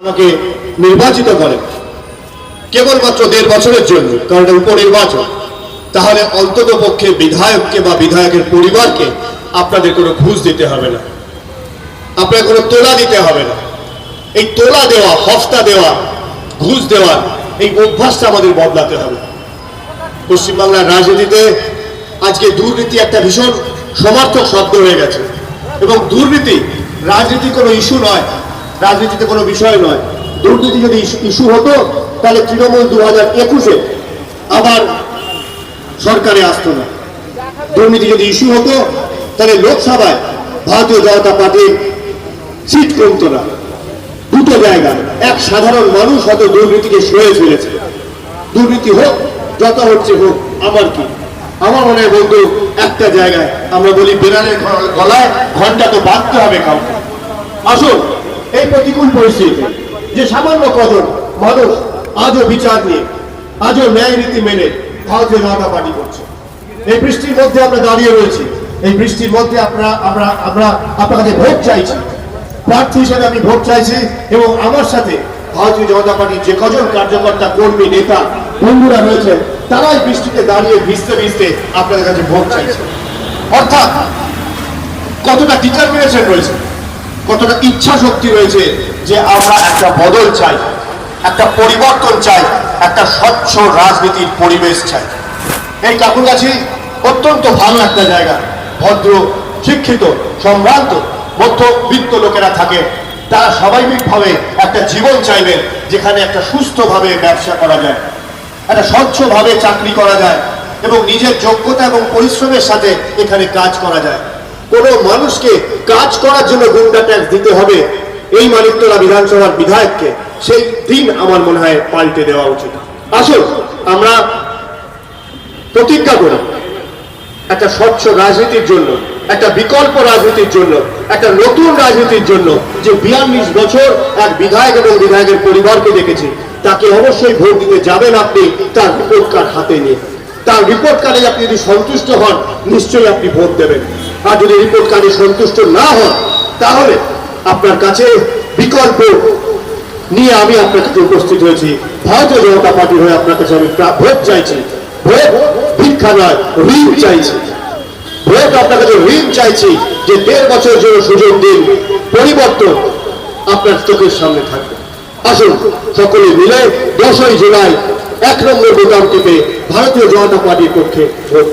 আমাকে নির্বাচিত করেন কেবলমাত্র দেড় বছরের জন্য, কারণ এটা উপনির্বাচন। তাহলে অন্তত পক্ষে বিধায়ককে বা বিধায়কের পরিবারকে আপনাদের কোনো ঘুষ দিতে হবে না। আপনার কোনো তোলা দিতে হবে না। এই তোলা দেওয়া, হফতা দেওয়া, ঘুষ দেওয়া, এই অভ্যাসটা আমাদের বদলাতে হবে। পশ্চিমবাংলার রাজনীতিতে আজকে দুর্নীতি একটা ভীষণ সমার্থক শব্দ হয়ে গেছে। এবং দুর্নীতি, রাজনীতি কোনো ইস্যু নয়। রাজনীতিতে কোনো বিষয় নয়। দুর্নীতি যদি ইস্যু হতো, তাহলে তৃণমূল দু হাজার একুশে আবার সরকারে আসতো না। দুর্নীতি যদি ইস্যু হতো, তাহলে লোকসভায় ভারতীয় জনতা পার্টির সিট কমতো না। দুটো জায়গা এক সাধারণ মানুষ হয়তো দুর্নীতিকে সয়ে ফেলেছে। দুর্নীতি হোক, যত হচ্ছে হোক, আমার কি? আমার মনে হয় বন্ধু, একটা জায়গায় আমরা বলি বেড়ালের গলায় ঘণ্টা তো বাঁধতে হবে কাউকে। আসুন। এই প্রতিকূল পরিস্থিতি যে সামান্য কদর মানুষ আজও বিচার নিয়ে, আজও ন্যায় নীতি মেনে ভারতীয় জনতা পার্টি করছে। এই বৃষ্টির মধ্যে আমরা দাঁড়িয়ে রয়েছি। এই বৃষ্টির মধ্যে আপনারা আমরা আমরা আপনার কাছে ভোট চাইছি। প্রার্থী হিসেবে আমি ভোট চাইছি এবং আমার সাথে ভারতীয় জনতা পার্টির যে কজন কার্যকর্তা, কর্মী, নেতা, বন্ধুরা রয়েছে তারাই বৃষ্টিতে দাঁড়িয়ে ভিজতে ভিজতে আপনাদের কাছে ভোট চাইছে। অর্থাৎ কতটা ডিটারমিনেশন রয়েছে? কতটা ইচ্ছা শক্তি রয়েছে যে আমরা একটা বদল চাই, একটা পরিবর্তন চাই, একটা স্বচ্ছ রাজনীতির পরিবেশ চাই। এই কাকুরগাছি অত্যন্ত ভালো একটা জায়গা, ভদ্র, শিক্ষিত, সম্ভ্রান্ত, মধ্যবিত্ত লোকেরা থাকে। তারা স্বাভাবিকভাবে একটা জীবন চাইবে যেখানে একটা সুস্থভাবে ব্যবসা করা যায়, একটা স্বচ্ছভাবে চাকরি করা যায় এবং নিজের যোগ্যতা এবং পরিশ্রমের সাথে এখানে কাজ করা যায়। কোনো মানুষকে কাজ করার জন্য গুন্ডা ট্যাক্স দিতে হবে। এই মানিকতলা বিধানসভার বিধায়ককে সেই দিন আমার মনে হয় পাল্টে দেওয়া উচিত। আসুন, আমরা প্রতিজ্ঞা করি একটা স্বচ্ছ রাজনীতির জন্য, একটা বিকল্প রাজনীতির জন্য, একটা নতুন রাজনীতির জন্য যে বিয়াল্লিশ বছর এক বিধায়ক এবং বিধায়কের পরিবারকে দেখেছি, তাকে অবশ্যই ভোট দিতে যাবেন আপনি তার রিপোর্ট কার্ড হাতে নিয়ে। তার রিপোর্ট কার্ডে আপনি যদি সন্তুষ্ট হন, নিশ্চয়ই আপনি ভোট দেবেন। আর যদি রিপোর্ট কার্ডে সন্তুষ্ট না হন, তাহলে আপনার কাছে বিকল্প নিয়ে আমি আপনার কাছে উপস্থিত হয়েছি। ভারতীয় জনতা পার্টির হয়ে আপনার কাছে আমি ভোট চাইছি। ভোট ভিক্ষা নয়, ঋণ চাইছি। ভোট আপনার কাছে ঋণ চাইছি যে দেড় বছর জন্য সুযোগ দিন, পরিবর্তন আপনার চোখের সামনে থাকবে। আসুন, সকলে মিলে দশই জুলাই এক নম্বর বোতাম টিপে ভারতীয় জনতা পার্টির পক্ষে ভোট।